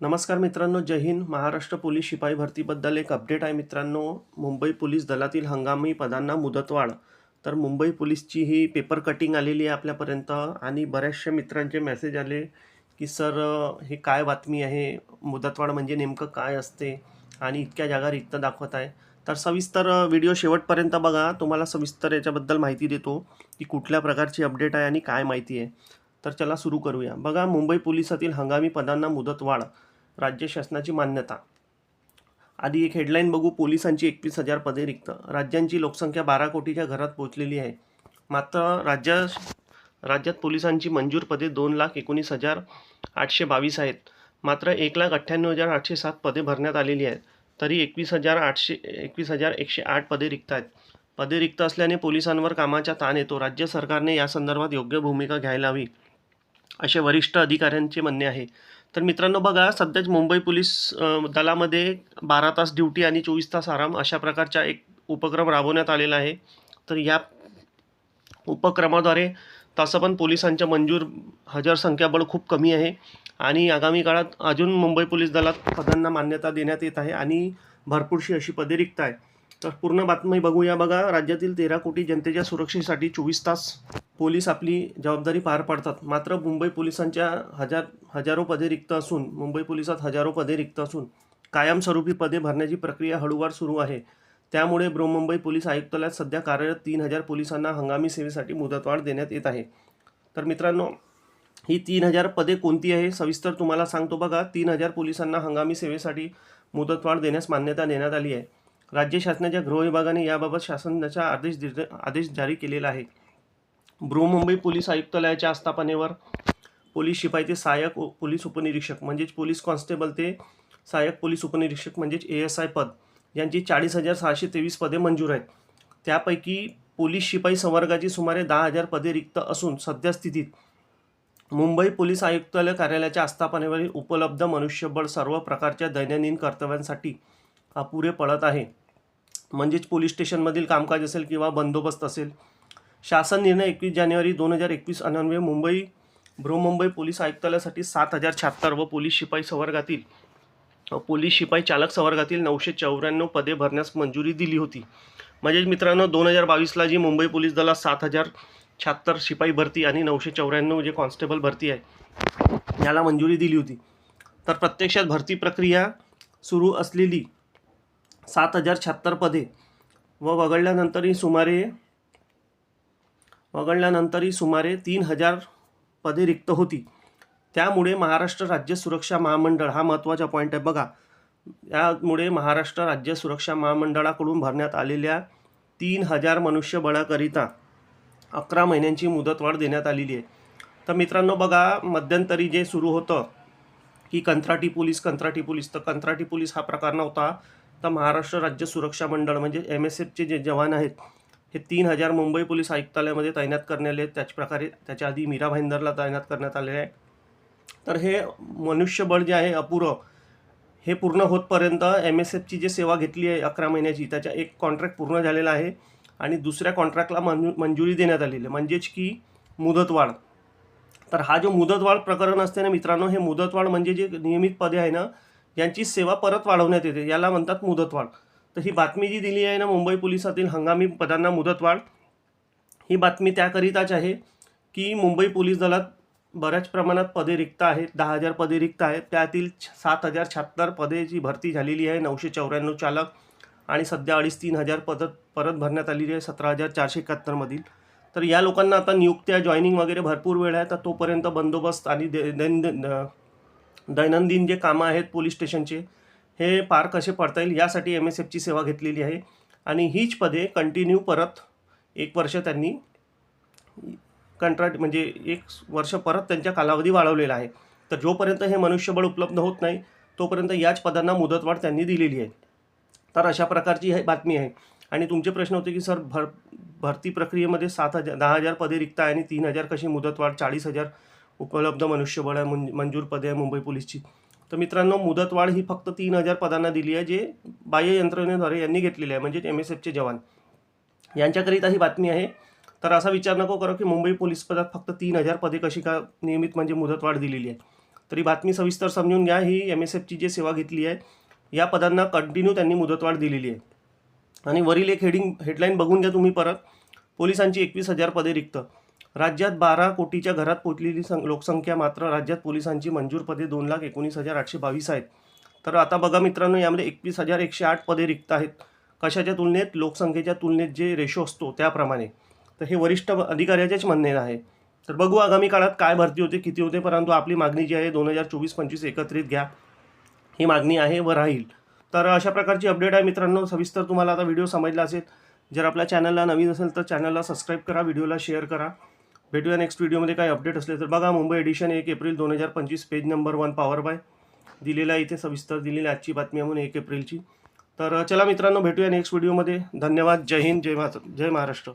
नमस्कार मित्रांनो जय हिंद. महाराष्ट्र पोलीस शिपाई भरतीबद्दल एक अपडेट आहे मित्रांनो. मुंबई पोलीस दलातील हंगामी पदांना मुदतवाढ तर मुंबई पोलीसची ही पेपर कटिंग आलेली आहे आपल्यापर्यंत आणि बऱ्याचशा मित्रांचे मेसेज आले की सर हे काय बातमी आहे? मुदतवाढ म्हणजे नेमकं काय असते? आणि इतक्या जागा रिक्त दाखवत आहे. तर सविस्तर व्हिडिओ शेवटपर्यंत बघा. तुम्हाला सविस्तर याच्याबद्दल माहिती देतो की कुठल्या प्रकारची अपडेट आहे आणि काय माहिती आहे. तर चला सुरू करूया. बघा मुंबई पोलिसातील हंगामी पदांना मुदतवाढ राज्य शासनाची मान्यता. आधी एक हेडलाईन बघू पोलिसांची एकवीस हजार पदे रिक्त. राज्यांची लोकसंख्या बारा कोटीच्या घरात पोहोचलेली आहे. मात्र राज्य राज्यात पोलिसांची मंजूर पदे दोन लाख एकोणीस हजार आठशे बावीस आहेत. मात्र एक लाख अठ्ठ्याण्णव हजार आठशे सात पदे भरण्यात आलेली आहेत. तरी एकवीस हजार आठशे एकवीस हजार एकशे आठ पदे रिक्त आहेत. पदे रिक्त असल्याने पोलिसांवर कामाचा ताण येतो. राज्य सरकारने या संदर्भात योग्य भूमिका घ्यायला हवी असे वरिष्ठ अधिकाऱ्यांचे म्हणणे आहे. तर मित्रांनो बघा सध्याच मुंबई पोलीस दलामध्ये बारा तास ड्युटी आणि चोवीस तास आराम अशा प्रकारचा एक उपक्रम राबवण्यात आलेला आहे. तर या उपक्रमाद्वारे तसं पण पोलिसांच्या मंजूर हजार संख्याबळ खूप कमी आहे आणि आगामी काळात अजून मुंबई पोलीस दलात पदांना मान्यता देण्यात येत आहे आणि भरपूरशी अशी पदे रिक्त आहे तर पूर्ण बातमी बघूया. बघा राज्यातील तेरा कोटी जनतेच्या सुरक्षेसाठी चोवीस तास पोलीस आपली जबाबदारी पार पाडतात. मात्र मुंबई पोलिसांच्या हजार हजारो पदे रिक्त असून मुंबई पोलिसात हजारो पदे रिक्त असून कायमस्वरूपी पदे भरण्याची प्रक्रिया हळूवार सुरू आहे. त्यामुळे बृहमुंबई पोलीस आयुक्तालयात सध्या कार्यरत तीन हजार पोलिसांना हंगामी सेवेसाठी मुदतवाढ देण्यात येत आहे. तर मित्रांनो ही तीन हजार पदे कोणती आहे? सविस्तर तुम्हाला सांगतो बघा. तीन हजार पोलिसांना हंगामी सेवेसाठी मुदतवाढ देण्यास मान्यता देण्यात आली आहे. राज्य शासनाच्या गृह विभागाने याबाबत शासनाचा आदेश आदेश जारी केलेला आहे. बृहमुंबई पोलीस आयुक्तालयाच्या आस्थापनेवर पोलीस शिपाई ते सहाय्यक पोलीस उपनिरीक्षक म्हणजेच पोलीस कॉन्स्टेबल ते सहाय्यक पोलीस उपनिरीक्षक म्हणजेच ए एस आय पद यांची चाळीस हजार सहाशे तेवीस पदे मंजूर आहेत. त्यापैकी पोलीस शिपाई संवर्गाची सुमारे दहा हजार पदे रिक्त असून सद्यस्थितीत मुंबई पोलीस आयुक्तालय कार्यालयाच्या आस्थापनेवरील उपलब्ध मनुष्यबळ सर्व प्रकारच्या दैनंदिन कर्तव्यांसाठी अपुरे पडत आहे. म्हणजेच पोलीस स्टेशनमधील कामकाज असेल किंवा बंदोबस्त असेल शासन निर्णय एकवीस जानेवारी दोन हजार एकवीस अन्वये मुंबई बृहमुंबई पोलीस आयुक्तालयासाठी सात हजार शहात्तर व पोलीस शिपाई संवर्गातील पोलीस शिपाई चालक संवर्गातील नऊशे चौऱ्याण्णव पदे भरण्यास मंजुरी दिली होती. म्हणजेच मित्रांनो दोन हजार बावीसला जी मुंबई पोलीस दलात सात हजार शहात्तर शिपाई भरती आणि नऊशे चौऱ्याण्णव जे कॉन्स्टेबल भरती आहे याला मंजुरी दिली होती. तर प्रत्यक्षात भरती प्रक्रिया सुरू असलेली सात हजार शहात्तर पदे. व वगळल्यानंतरही सुमारे वगळल्यानंतरही सुमारे तीन हजार पदे रिक्त होती. त्यामुळे महाराष्ट्र राज्य सुरक्षा महामंडळ हा महत्त्वाचा पॉईंट आहे. बघा यामुळे महाराष्ट्र राज्य सुरक्षा महामंडळाकडून भरण्यात आलेल्या तीन हजार मनुष्यबळाकरिता अकरा महिन्यांची मुदतवाढ देण्यात आलेली आहे. तर मित्रांनो बघा मध्यंतरी जे सुरू होतं की कंत्राटी पोलीस कंत्राटी पोलीस तर कंत्राटी पोलीस हा प्रकार नव्हता. आता महाराष्ट्र राज्य सुरक्षा मंडळ म्हणजे एम एस एफचे जे जवान आहेत हे तीन हजार मुंबई पोलीस आयुक्तालयामध्ये तैनात करण्यात आले. त्याच प्रकारे त्याच्या आधी मीरा भाईंदरला तैनात करण्यात आले आहे. तर हे मनुष्यबळ जे आहे अपुरं हे पूर्ण होतपर्यंत एम एस एफची जी सेवा घेतली आहे अकरा महिन्याची त्याच्या एक कॉन्ट्रॅक्ट पूर्ण झालेला आहे आणि दुसऱ्या कॉन्ट्रॅक्टला मंजू मंजुरी देण्यात आलेली आहे. म्हणजेच की मुदतवाढ. तर हा जो मुदतवाढ प्रकरण असते ना मित्रांनो हे मुदतवाढ म्हणजे जे नियमित पदे आहे ना यांची सेवा परत वाढवण्यात येते. याला म्हणतात मुदतवाढ. तर ही बातमी जी दिली आहे ना मुंबई पोलिसातील हंगामी पदांना मुदतवाढ ही बातमी त्याकरिताच आहे की मुंबई पोलीस दलात बऱ्याच प्रमाणात पदे रिक्त आहेत. दहा हजार पदे रिक्त आहेत. त्यातील सात हजार शहात्तर पदेची भरती झालेली आहे नऊशे चौऱ्याण्णव चालक आणि सध्या अडीच तीन हजार पद परत भरण्यात आलेली आहे सतरा हजार चारशे एकाहत्तरमधील तर या लोकांना आता नियुक्त्या जॉईनिंग वगैरे भरपूर वेळ आहे. तर तोपर्यंत बंदोबस्त आणि दै- दैनंदिन जे कामं आहेत पोलीस स्टेशनचे हे पार कसे पडता येईल यासाठी एम एस एफची सेवा घेतलेली आहे. आणि हीच पदे कंटिन्यू परत एक वर्ष त्यांनी कंत्राट म्हणजे एक वर्ष परत त्यांच्या कालावधी वाढवलेला आहे. तर जोपर्यंत हे मनुष्यबळ उपलब्ध होत नाही तोपर्यंत याच पदांना मुदतवाढ त्यांनी दिलेली आहे. तर अशा प्रकारची ही बातमी आहे. आणि तुमचे प्रश्न होते की सर भर भरती प्रक्रियेमध्ये सात हजार दहा हजार पदे रिक्त आहे आणि तीन हजार कशी मुदतवाढ चाळीस हजार उपलब्ध मनुष्यबळ आहे मंज मंजूर पदे आहे मुंबई पोलीसची. तर मित्रांनो मुदतवाढ ही फक्त तीन हजार पदांना दिली आहे जे बाह्य यंत्रणेद्वारे यांनी घेतलेली आहे म्हणजे एम एस एफचे जवान. यांच्याकरिता ही बातमी आहे. तर असा विचार नको करो की मुंबई पोलीस पदात फक्त तीन हजार पदे कशी का नियमित म्हणजे मुदतवाढ दिलेली आहे. तरी बातमी सविस्तर समजून घ्या ही एम एस एफची जी सेवा घेतली आहे या पदांना कंटिन्यू त्यांनी मुदतवाढ दिलेली आहे. आणि वरील एक हेडिंग हेडलाईन बघून घ्या तुम्ही परत. पोलिसांची एकवीस हजार पदे रिक्त. राज्यात बारा कोटीच्या घरात पोचलेली सं लोकसंख्या मात्र राज्यात पोलिसांची मंजूर पदे दोन लाख एकोणीस हजार आठशे बावीस आहेत. तर आता बघा मित्रांनो यामध्ये एकवीस हजार एकशे आठ पदे रिक्त आहेत. कशाच्या तुलनेत? लोकसंख्येच्या तुलनेत जे रेशो असतो त्याप्रमाणे. तर हे वरिष्ठ अधिकाऱ्याचेच म्हणणे आहे. तर बघू आगामी काळात काय भरती होते किती होते परंतु आपली मागणी जी आहे दोन हजार चोवीस पंचवीस एकत्रित घ्या. ही मागणी आहे व राहील. तर अशा प्रकारची अपडेट आहे मित्रांनो. सविस्तर तुम्हाला आता व्हिडिओ समजला असेल. जर आपल्या चॅनलला नवीन असेल तर चॅनलला सबस्क्राईब करा व्हिडिओला शेअर करा. भेटूया नेक्स्ट व्हिडिओमध्ये काही अपडेट असले तर बघा. मुंबई एडिशन एक एप्रिल दोन हजार पंचवीस page number one power by दिलेला आहे इथे सविस्तर. दिलेली आहे आजची बातमी म्हणून एक एप्रिलची. तर चला मित्रांनो भेटूया नेक्स्ट व्हिडिओमध्ये धन्यवाद. जय हिंद. जय मा जय महाराष्ट्र.